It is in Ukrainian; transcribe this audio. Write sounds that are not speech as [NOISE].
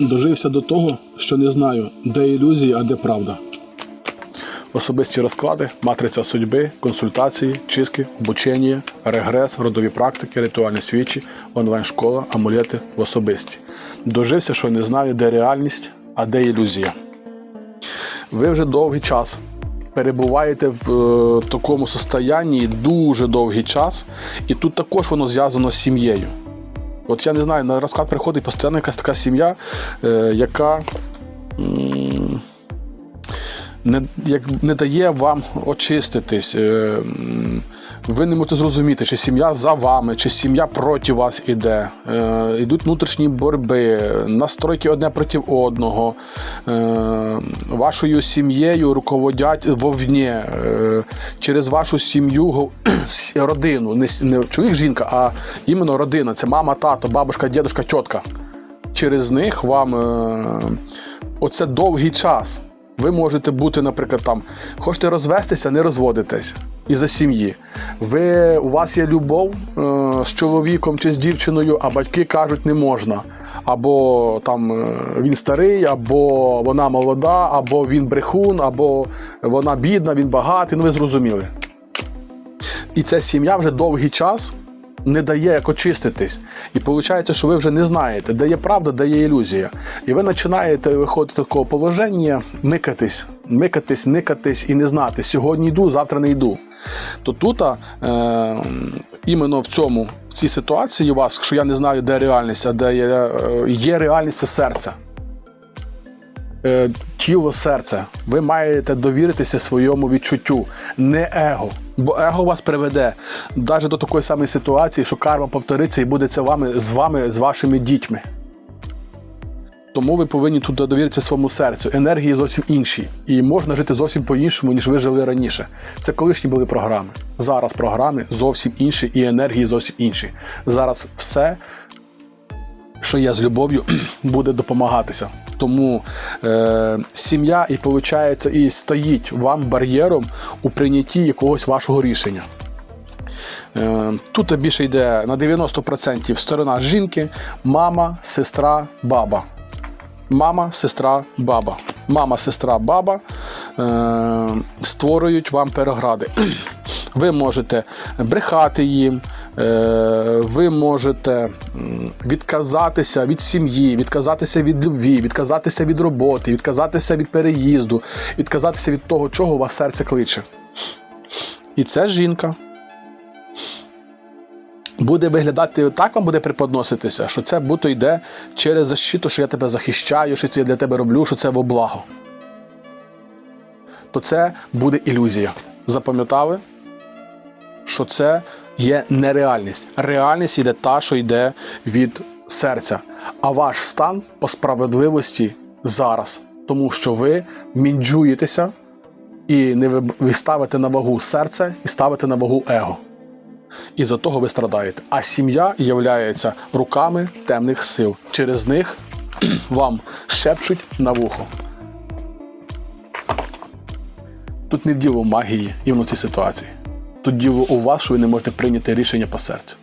Дожився до того, що не знаю, де ілюзії, а де правда. Особисті розклади, матриця судьби, консультації, чистки, обучення, регрес, родові практики, ритуальні свічі, онлайн-школа, амулети в особисті. Дожився, що не знаю, де реальність, а де ілюзія. Ви вже довгий час перебуваєте в е, такому состоянні дуже довгий час, і тут також воно зв'язано з сім'єю. От я не знаю, на розклад приходить постійно якась така сім'я, е, яка не, як, не дає вам очиститись. Ви не можете зрозуміти, чи сім'я за вами, чи сім'я проти вас іде. Е, йдуть внутрішні боротьби, настройки одне проти одного. Е, вашою сім'єю руководять вовні. Е, через вашу сім'ю [CLEARS THROAT] родину, не, не чоловік, жінка, а іменно родина. Це мама, тато, бабушка, дідушка, тітка. Через них вам е, оце довгий час. Ви можете бути, наприклад, там, хочете розвестися, не розводитесь із-за сім'ї. Ви, у вас є любов е, з чоловіком чи з дівчиною, а батьки кажуть, не можна. Або там е, він старий, або вона молода, або він брехун, або вона бідна, він багатий. Ну ви зрозуміли. І ця сім'я вже довгий час не дає як очиститись. І виходить, що ви вже не знаєте, де є правда, де є ілюзія. І ви починаєте виходити з такого положення, микатись, микатись, никатись і не знати, сьогодні йду, завтра не йду. То тут е, іменно в цьому, в цій ситуації у вас, що я не знаю, де реальність, а де є, е, є реальність це серце е, тіло, серце. Ви маєте довіритися своєму відчуттю, не его. Бо его вас приведе навіть до такої самої ситуації, що карма повториться і буде це вами, з вами, з вашими дітьми. Тому ви повинні тут довіритися своєму серцю. Енергії зовсім інші. І можна жити зовсім по-іншому, ніж ви жили раніше. Це колишні були програми. Зараз програми зовсім інші і енергії зовсім інші. Зараз все що є з любов'ю, [CLEARS THROAT] буде допомагатися. Тому е, сім'я і виходить, і стоїть вам бар'єром у прийнятті якогось вашого рішення. Е, тут більше йде на 90% сторона жінки, мама, сестра, баба. Мама, сестра, баба. Мама, сестра, баба е, створюють вам перегради. [CLEARS THROAT] Ви можете брехати їм, е, ви можете відказатися від сім'ї, відказатися від любві, відказатися від роботи, відказатися від переїзду, відказатися від того, чого у вас серце кличе. І це жінка буде виглядати так, вам буде преподноситися, що це будто йде через защиту, що я тебе захищаю, що це я для тебе роблю, що це во благо. То це буде ілюзія. Запам'ятали, що це є нереальність. Реальність йде та, що йде від серця. А ваш стан по справедливості зараз, тому що ви мінджуєтеся і не ви ставите на вагу серце і ставите на вагу его. І за того ви страдаєте. А сім'я являється руками темних сил. Через них [CLEARS THROAT] вам шепчуть на вухо. Тут не діло магії і в цій ситуації. Тут діло у вас, що ви не можете прийняти рішення по серцю.